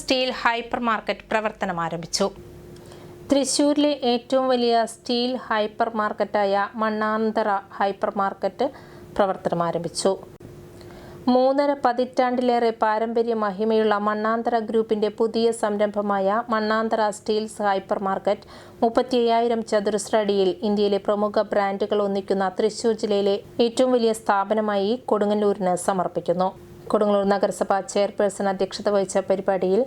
Steel hyper market പ്രവർത്തനം ആരംഭിച്ചു. തൃശൂരിലെ ഏറ്റവും വലിയ സ്റ്റീൽ ഹൈപ്പർ മാർക്കറ്റായ മണ്ണാന്തറ ഹൈപ്പർ മാർക്കറ്റ് പ്രവർത്തനം ആരംഭിച്ചു. മൂന്നര പതിറ്റാണ്ടിലേറെ പാരമ്പര്യ മഹിമയുള്ള മണ്ണാന്തര ഗ്രൂപ്പിന്റെ പുതിയ സംരംഭമായ മണ്ണാന്തറ സ്റ്റീൽസ് ഹൈപ്പർ മാർക്കറ്റ് മുപ്പത്തി അയ്യായിരം ചതുരശ്ര അടിയിൽ ഇന്ത്യയിലെ പ്രമുഖ ബ്രാൻഡുകൾ ഒന്നിക്കുന്ന തൃശൂർ ജില്ലയിലെ ഏറ്റവും വലിയ സ്ഥാപനമായി കൊടുങ്ങല്ലൂരിന് സമർപ്പിക്കുന്നു. കൊടുങ്ങല്ലൂർ നഗരസഭ ചെയർപേഴ്സൺ അധ്യക്ഷത വഹിച്ച പരിപാടിയിൽ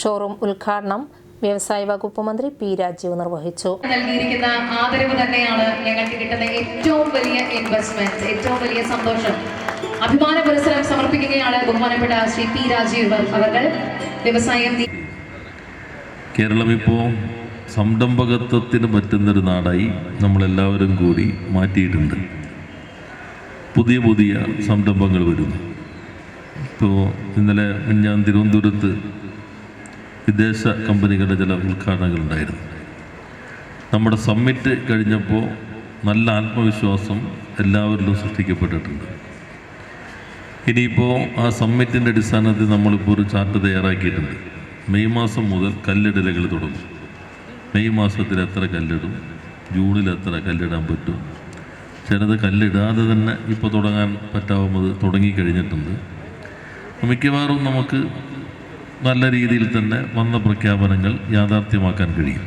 ഷോറൂം ഉദ്ഘാടനം വ്യവസായ വകുപ്പ് മന്ത്രി പി രാജീവ് നിർവഹിച്ചു. നൽകിയിരിക്കുന്ന ആദരവ് തന്നെയാണ് ഞങ്ങൾക്ക് കിട്ടുന്ന ഏറ്റവും വലിയ ഇൻവെസ്റ്റ്മെന്റ് ഏറ്റവും വലിയ സന്തോഷം. അഭിമാന പുരസ്സരം സമർപ്പിക്കുകയാണ് ബഹുമാനപ്പെട്ട ശ്രീ പി രാജീവ് അവർ വ്യവസായം കേരളം ഇപ്പോ സംരംഭകത്വത്തിന് പറ്റുന്നൊരു നാടായി നമ്മളെല്ലാവരും കൂടി മാറ്റിയിട്ടുണ്ട്. പുതിയ പുതിയ സംരംഭങ്ങൾ വരുന്നു. ഇപ്പോൾ ഇന്നലെ ഞാൻ തിരുവനന്തപുരത്ത് വിദേശ കമ്പനികളുടെ ചില ഉദ്ഘാടനങ്ങളുണ്ടായിരുന്നു. നമ്മുടെ സമ്മിറ്റ് കഴിഞ്ഞപ്പോൾ നല്ല ആത്മവിശ്വാസം എല്ലാവരിലും സൃഷ്ടിക്കപ്പെട്ടിട്ടുണ്ട്. ഇനിയിപ്പോൾ ആ സമ്മിറ്റിന്റെ അടിസ്ഥാനത്തിൽ നമ്മളിപ്പോൾ ഒരു ചാർട്ട് തയ്യാറാക്കിയിട്ടുണ്ട്. മെയ് മാസം മുതൽ കല്ലിടലുകൾ തുടങ്ങും. മെയ് മാസത്തിൽ എത്ര കല്ലിടും? ജൂണിൽ എത്ര കല്ലിടാൻ പറ്റും? ചിലത് കല്ലിടാതെ തന്നെ ഇപ്പോൾ തുടങ്ങാൻ പറ്റാവുന്നത് തുടങ്ങിക്കഴിഞ്ഞിട്ടുണ്ട്. മിക്കവാറും നമുക്ക് നല്ല രീതിയിൽ തന്നെ വന്ന പ്രഖ്യാപനങ്ങൾ യാഥാർത്ഥ്യമാക്കാൻ കഴിയും.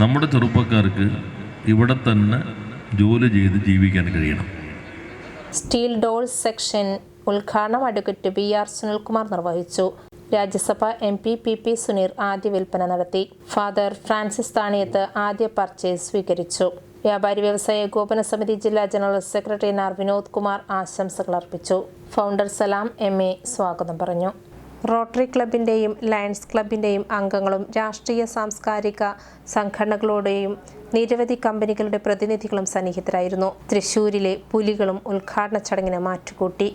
നമ്മുടെ ചെറുപ്പക്കാർക്ക് ഇവിടെ തന്നെ ജോലി ചെയ്ത് ജീവിക്കാൻ കഴിയണം. സ്റ്റീൽ ഡോൾ സെക്ഷൻ ഉദ്ഘാടനം അഡ്വക്കേറ്റ് ബി ആർ സുനിൽകുമാർ നിർവഹിച്ചു. Rajya Sabha M P P P Suneer ആദ്യ വിൽപ്പന നടത്തി. ഫാദർ ഫ്രാൻസിസ് താണിയത്ത് ആദ്യ പർച്ചേസ് സ്വീകരിച്ചു. വ്യാപാരി വ്യവസായ ഏകോപന സമിതി ജില്ലാ general secretary R Vinod Kumar ആശംസകൾ അർപ്പിച്ചു. ഫൗണ്ടർ സലാം എം എ സ്വാഗതം പറഞ്ഞു. റോട്ടറി ക്ലബിന്റെയും ലയൺസ് ക്ലബിന്റെയും അംഗങ്ങളും രാഷ്ട്രീയ സാംസ്കാരിക സംഘടനകളോടെയും നിരവധി കമ്പനികളുടെ പ്രതിനിധികളും സന്നിഹിതരായിരുന്നു. തൃശൂരിലെ പുലികളും ഉദ്ഘാടന ചടങ്ങിന് മാറ്റുകൂട്ടി.